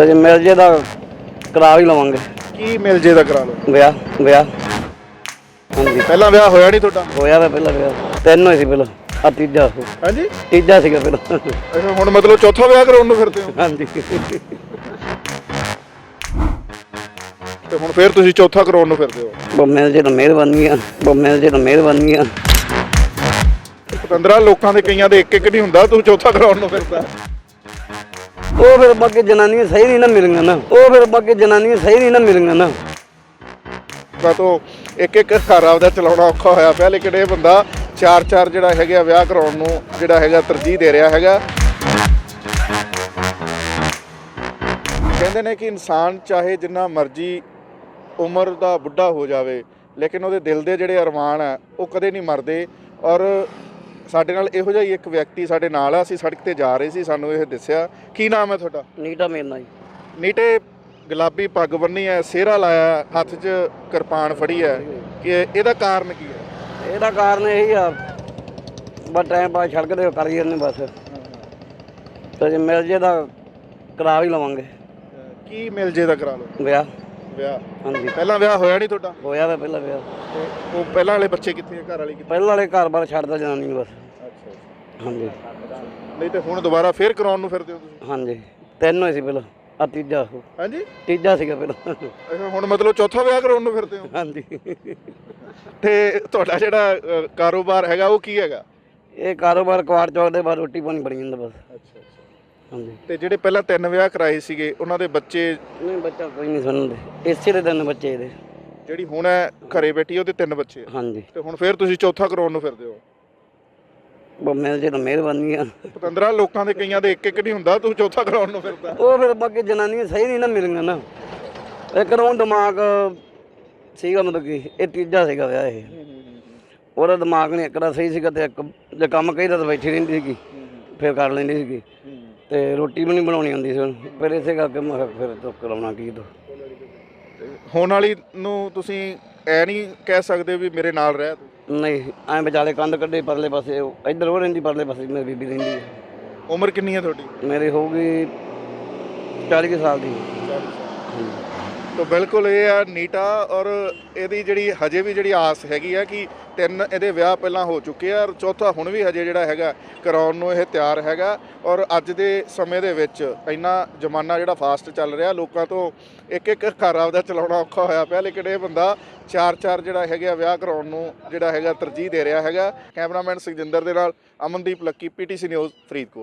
ਤੇ ਜੇ ਮਿਲ ਜੇ ਤਾਂ ਕਰਾ ਹੀ ਲਵਾਂਗੇ। ਕੀ ਮਿਲ ਜੇ ਦਾ ਕਰਾ ਲਓ। ਵਿਆਹ ਵਿਆਹ। ਹਾਂਜੀ। ਪਹਿਲਾਂ ਵਿਆਹ ਹੋਇਆ ਨਹੀਂ ਤੁਹਾਡਾ? ਹੋਇਆ ਵਾ ਪਹਿਲਾਂ ਵਿਆਹ। ਤਿੰਨ ਹੋਏ ਸੀ ਪਹਿਲਾਂ। ਆ ਤੀਜਾ। ਹਾਂਜੀ? ਤੀਜਾ ਸੀਗਾ ਪਹਿਲਾਂ। ਅੱਛਾ ਹੁਣ ਮਤਲਬ ਚੌਥਾ ਵਿਆਹ ਕਰਾਉਣ ਨੂੰ ਫਿਰਦੇ ਹੋ? ਹਾਂਜੀ। ਤੇ ਹੁਣ ਫੇਰ ਤੁਸੀਂ ਚੌਥਾ ਕਰਾਉਣ ਨੂੰ ਫਿਰਦੇ ਹੋ? ਉਹ ਮਿਲ ਜੇ ਤਾਂ ਮਿਹਰਬਾਨੀ ਆ। ਉਹ ਮਿਲ ਜੇ ਤਾਂ ਮਿਹਰਬਾਨੀ ਆ। ਪਤੰਦਰਾ ਲੋਕਾਂ ਦੇ ਕਈਆਂ ਦੇ ਇੱਕ ਇੱਕ ਨਹੀਂ ਹੁੰਦਾ। ਤੂੰ ਚੌਥਾ ਕਰਾਉਣ ਨੂੰ ਫਿਰਦਾ। ਉਹ ਫਿਰ ਬਾਕੀ ਜਨਾਨੀਆਂ ਸਹੀ ਨਹੀਂ ਨਾ ਮਿਲਣਗੀਆਂ ਨਾ। ਉਹ ਫਿਰ ਬਾਕੀ ਜਨਾਨੀਆਂ ਸਹੀ ਨਹੀਂ ਨਾ ਮਿਲਣਗੀਆਂ ਨਾ। ਤਾਂ ਤੋਂ ਇੱਕ ਇੱਕ ਘਰ ਆਪਦਾ ਚਲਾਉਣਾ ਔਖਾ ਹੋਇਆ ਪਿਆ, ਲੇਕਿਨ ਇਹ ਬੰਦਾ ਚਾਰ ਚਾਰ ਜਿਹੜਾ ਹੈਗਾ ਵਿਆਹ ਕਰਾਉਣ ਨੂੰ ਜਿਹੜਾ ਹੈਗਾ ਤਰਜੀਹ ਦੇ ਰਿਹਾ ਹੈਗਾ। ਕਹਿੰਦੇ ਨੇ ਕਿ ਇਨਸਾਨ ਚਾਹੇ ਜਿੰਨਾ ਮਰਜ਼ੀ ਉਮਰ ਦਾ ਬੁੱਢਾ ਹੋ ਜਾਵੇ, ਲੇਕਿਨ ਉਹਦੇ ਦਿਲ ਦੇ ਜਿਹੜੇ ਅਰਮਾਨ ਆ, ਉਹ ਕਦੇ ਨਹੀਂ ਮਰਦੇ। ਔਰ ਸਾਡੇ ਨਾਲ ਇਹੋ ਜਿਹਾ ਹੀ ਇੱਕ ਵਿਅਕਤੀ ਸਾਡੇ ਨਾਲ ਆ ਅਸੀਂ ਸੜਕ ਤੇ ਜਾ ਰਹੇ ਸੀ ਸਾਨੂੰ ਇਹ ਦੱਸਿਆ। ਕੀ ਨਾਮ ਹੈ ਤੁਹਾਡਾ? ਨੀਟਾ ਮੇਰਨਾ ਜੀ। ਨੀਟੇ ਗੁਲਾਬੀ ਪੱਗ ਬੰਨੀ ਹੈ ਸਿਹਰਾ ਲਾਇਆ ਹੱਥ 'ਚ ਕਿਰਪਾਨ ਫੜੀ ਹੈ। ਕਿ ਇਹਦਾ ਕਾਰਨ ਕੀ ਹੈ? ਇਹਦਾ ਕਾਰਨ ਇਹੀ ਆ ਬਸ ਟਾਈਮ ਪਾਸ ਸੜਕ ਤੇ ਕਰੀ ਜਾਂਦੇ ਬਸ। ਤੇ ਜੇ ਮਿਲ ਜੇ ਤਾਂ ਕਰਾ ਹੀ ਲਵਾਂਗੇ। ਕੀ ਮਿਲ ਜੇ ਦਾ ਕਰਾ ਲਓ। ਵਿਆਹ। ਵਿਆਹ। ਹਾਂਜੀ। ਪਹਿਲਾਂ ਵਿਆਹ ਹੋਇਆ ਨਹੀਂ ਤੁਹਾਡਾ? ਹੋਇਆ ਵਾ ਪਹਿਲਾਂ ਵਿਆਹ। ਉਹ ਪਹਿਲਾਂ ਵਾਲੇ ਬੱਚੇ ਕਿੱਥੇ ਆ? ਘਰ ਵਾਲੀ ਕਿੱਥੇ? ਪਹਿਲਾਂ ਵਾਲੇ ਘਰ-ਬਾਰ ਛੱਡਦਾ ਜਨਾਨੀ ਬਸ। ਹਾਂਜੀ। ਨਹੀਂ ਤੇ ਹੁਣ ਦੁਬਾਰਾ ਫੇਰ ਕਰਾਉਣ ਨੂੰ ਫਿਰਦੇ ਹੋ ਤੁਸੀਂ? ਹਾਂਜੀ। ਤਿੰਨ ਹੋਏ ਸੀ ਪਹਿਲਾਂ। ਆ ਤੀਜਾ। ਹਾਂਜੀ? ਤੀਜਾ ਸੀਗਾ ਪਹਿਲਾਂ। ਅੱਛਾ ਹੁਣ ਮਤਲਬ ਚੌਥਾ ਵਿਆਹ ਕਰਾਉਣ ਨੂੰ ਫਿਰਦੇ ਹੋ? ਹਾਂਜੀ। ਤੇ ਤੁਹਾਡਾ ਜਿਹੜਾ ਅ, ਕਾਰੋਬਾਰ ਹੈਗਾ ਉਹ ਕੀ ਹੈਗਾ? ਇਹ ਕਾਰੋਬਾਰ ਕਵਾੜ ਚੌਕ ਦੇ ਬਾਅਦ ਰੋਟੀ ਪਾਣੀ ਬਣੀ ਜਾਂਦਾ ਬਸ। ਅੱਛਾ ਹਾਂਜੀ। ਤੇ ਜਿਹੜੇ ਪਹਿਲਾਂ ਤਿੰਨ ਵਿਆਹ ਕਰਾਏ ਸੀਗੇ ਉਹਨਾਂ ਦੇ ਬੱਚੇ? ਨਹੀਂ ਬੱਚਾ ਕੋਈ ਨਹੀਂ ਸੁਣਦੇ ਇਸੇ ਦੇ ਤਿੰਨ ਬੱਚੇ ਇਹਦੇ। ਜਿਹੜੀ ਹੁਣ ਹੈ ਘਰੇ ਬੈਠੀ ਉਹਦੇ ਤਿੰਨ ਬੱਚੇ ਆ। ਹਾਂਜੀ। ਤੇ ਹੁਣ ਫੇਰ ਤੁਸੀਂ ਚੌਥਾ ਕਰਾਉਣ ਨੂੰ ਫਿਰਦੇ ਹੋ? ਉਹ ਮਿਲ ਜੇ ਤਾਂ ਮਿਹਰਬਾਨੀ ਆ। ਪਤੰਦਰਾ ਲੋਕਾਂ ਦੇ ਕਈਆਂ ਦੇ ਇੱਕ ਇੱਕ ਨਹੀਂ ਹੁੰਦਾ ਤੂੰ ਚੌਥਾ ਕਰਾਉਣ ਨੂੰ ਫਿਰਦਾ। ਉਹ ਫਿਰ ਬਾਕੀ ਜਨਾਨੀਆਂ ਸਹੀ ਨਹੀਂ ਨਾ ਮਿਲਣਗੀਆਂ ਨਾ। ਇੱਕ ਨੂੰ ਦਿਮਾਗ ਸੀਗਾ ਮਤਲਬ ਕਿ ਇਹ ਤੀਜਾ ਸੀਗਾ ਵਿਆਹ ਇਹ। ਉਹਦਾ ਦਿਮਾਗ ਨਹੀਂ ਇੱਕ ਦਾ ਸਹੀ ਸੀਗਾ ਤੇ ਇੱਕ ਜੇ ਕੰਮ ਕਹੀਦਾ ਤਾਂ ਬੈਠੀ ਰਹਿੰਦੀ ਸੀਗੀ ਫਿਰ ਕਰ ਲੈਂਦੀ ਸੀਗੀ। ਤੇ ਰੋਟੀ ਵੀ ਨਹੀਂ ਬਣਾਉਣੀ ਆਉਂਦੀ ਸੀ ਉਹਨੂੰ ਫਿਰ ਇਸੇ ਕਰਕੇ ਮੈਂ ਕਿਹਾ ਫਿਰ ਤੋਂ ਕਰਾਉਣਾ ਕੀ ਤੇ। ਹੁਣ ਵਾਲੀ ਨੂੰ ਤੁਸੀਂ ਐ ਨਹੀਂ ਕਹਿ ਸਕਦੇ ਵੀ ਮੇਰੇ ਨਾਲ ਰਹਿ ਤੂੰ। ਨਹੀਂ ਐਂ ਵਿਚਾਲੇ ਕੰਧ ਕੱਢੇ ਪਰਲੇ ਪਾਸੇ ਉਹ ਇੱਧਰ ਉਹ ਰਹਿੰਦੀ ਪਰਲੇ ਪਾਸੇ ਮੇਰੀ ਬੀਬੀ ਰਹਿੰਦੀ ਹੈ। ਉਮਰ ਕਿੰਨੀ ਹੈ ਤੁਹਾਡੀ? ਮੇਰੀ ਹੋਊਗੀ 40 ਕੁ ਸਾਲ ਦੀ। ਤਾਂ ਬਿਲਕੁਲ ਇਹ ਆ ਨੀਟਾ ਔਰ ਇਹਦੀ ਜਿਹੜੀ ਹਜੇ ਵੀ ਜਿਹੜੀ ਆਸ ਹੈਗੀ ਆ ਕਿ ਤਿੰਨ ਇਹਦੇ ਵਿਆਹ ਪਹਿਲਾਂ ਹੋ ਚੁੱਕੇ ਆ ਔਰ ਚੌਥਾ ਹੁਣ ਵੀ ਹਜੇ ਜਿਹੜਾ ਹੈਗਾ ਕਰਾਉਣ ਨੂੰ ਇਹ ਤਿਆਰ ਹੈਗਾ ਔਰ ਅੱਜ ਦੇ ਸਮੇਂ ਦੇ ਵਿੱਚ ਇੰਨਾ ਜ਼ਮਾਨਾ ਜਿਹੜਾ ਫਾਸਟ ਚੱਲ ਰਿਹਾ ਲੋਕਾਂ ਤੋਂ ਇੱਕ ਇੱਕ ਘਰ ਆਪਦਾ ਚਲਾਉਣਾ ਔਖਾ ਹੋਇਆ ਪਿਆ ਲੇਕਿਨ ਇਹ ਬੰਦਾ ਚਾਰ ਚਾਰ ਜਿਹੜਾ ਹੈਗਾ ਵਿਆਹ ਕਰਾਉਣ ਨੂੰ ਜਿਹੜਾ ਹੈਗਾ ਤਰਜੀਹ ਦੇ ਰਿਹਾ ਹੈਗਾ। ਕੈਮਰਾਮੈਨ ਸੁਖਜਿੰਦਰ ਦੇ ਨਾਲ ਅਮਨਦੀਪ ਲੱਕੀ, ਪੀਟੀਸੀ ਨਿਊਜ਼, ਫਰੀਦਕੋਟ।